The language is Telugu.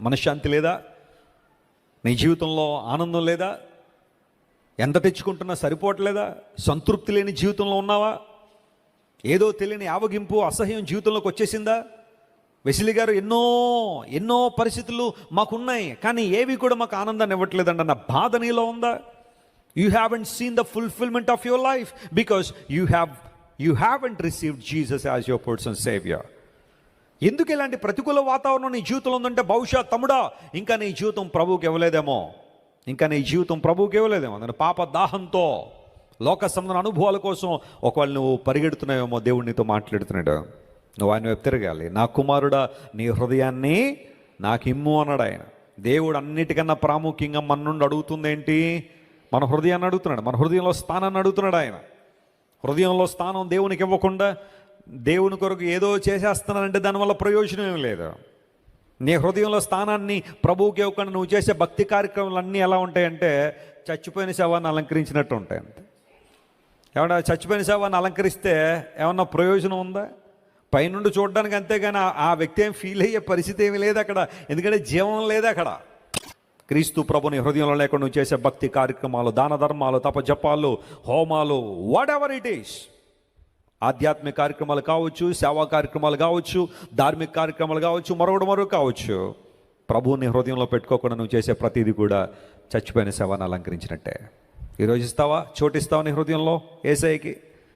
మనశ్శాంతి లేదా? నీ జీవితంలో ఆనందం లేదా? ఎంత తెచ్చుకుంటున్నా సరిపోవట్లేదా సంతృప్తి లేని జీవితంలో ఉన్నావా? ఏదో తెలియని ఆవగింపు అసహ్యం జీవితంలోకి వచ్చేసిందా? వెసిలి గారు ఎన్నో ఎన్నో పరిస్థితులు మాకున్నాయి కానీ ఏవి కూడా మాకు ఆనందాన్ని ఇవ్వట్లేదండి అన్న బాధ నీలో ఉందా? You haven't seen the fulfilment of your life because you have you haven't received Jesus as your person saviour ఎందుకు ఇలాంటి ప్రతికూల వాతావరణం నీ జీవితంలో ఉందంటే బహుశా తమ్ముడా ఇంకా నీ జీవితం ప్రభువుకి ఇవ్వలేదేమో. ఇంకా నీ జీవితం ప్రభువుకి ఇవ్వలేదేమో. నేను పాప దాహంతో లోక సంబంధ అనుభవాల కోసం ఒకవేళ నువ్వు పరిగెడుతున్నావేమో దేవుడు నీతో మాట్లాడుతున్నాడు. నువ్వు ఆయన వైపు తిరగాలి. నా కుమారుడా నీ హృదయాన్ని నాకు ఇమ్ము అన్నాడు ఆయన. దేవుడు అన్నిటికన్నా ప్రాముఖ్యంగా మన నుండి అడుగుతుంది ఏంటి? మన హృదయాన్ని అడుగుతున్నాడు. మన హృదయంలో స్థానాన్ని అడుగుతున్నాడు ఆయన. హృదయంలో స్థానం దేవునికి ఇవ్వకుండా దేవుని కొరకు ఏదో చేసేస్తున్నానంటే దానివల్ల ప్రయోజనం ఏం లేదు. నీ హృదయంలో స్థానాన్ని ప్రభువుకి ఇవ్వకుండా నువ్వు చేసే భక్తి కార్యక్రమాలు అన్నీ ఎలా ఉంటాయంటే చచ్చిపోయిన శవాన్ని అలంకరించినట్టు ఉంటాయి అంతే. ఏమన్నా చచ్చిపోయిన శవాన్ని అలంకరిస్తే ఏమన్నా ప్రయోజనం ఉందా? పైనుండి చూడడానికి అంతేగాని ఆ- వ్యక్తి ఏం ఫీల్ అయ్యే పరిస్థితి ఏమీ లేదు అక్కడ. ఎందుకంటే జీవం లేదు అక్కడ. క్రీస్తు ప్రభుని హృదయంలో లేకుండా నువ్వు చేసే భక్తి కార్యక్రమాలు దాన ధర్మాలు తపజపాలు హోమాలు వాట్ ఎవర్ ఇట్ ఈస్ ఆధ్యాత్మిక కార్యక్రమాలు కావచ్చు సేవా కార్యక్రమాలు కావచ్చు ధార్మిక కార్యక్రమాలు కావచ్చు మరొకటి మరొక కావచ్చు. ప్రభువుని హృదయంలో పెట్టుకోకుండా నువ్వు చేసే ప్రతిదీ కూడా చచ్చిపోయిన సేవను అలంకరించినట్టే. ఈరోజు ఇస్తావా? చోటిస్తావా నీ హృదయంలో ఏసఐకి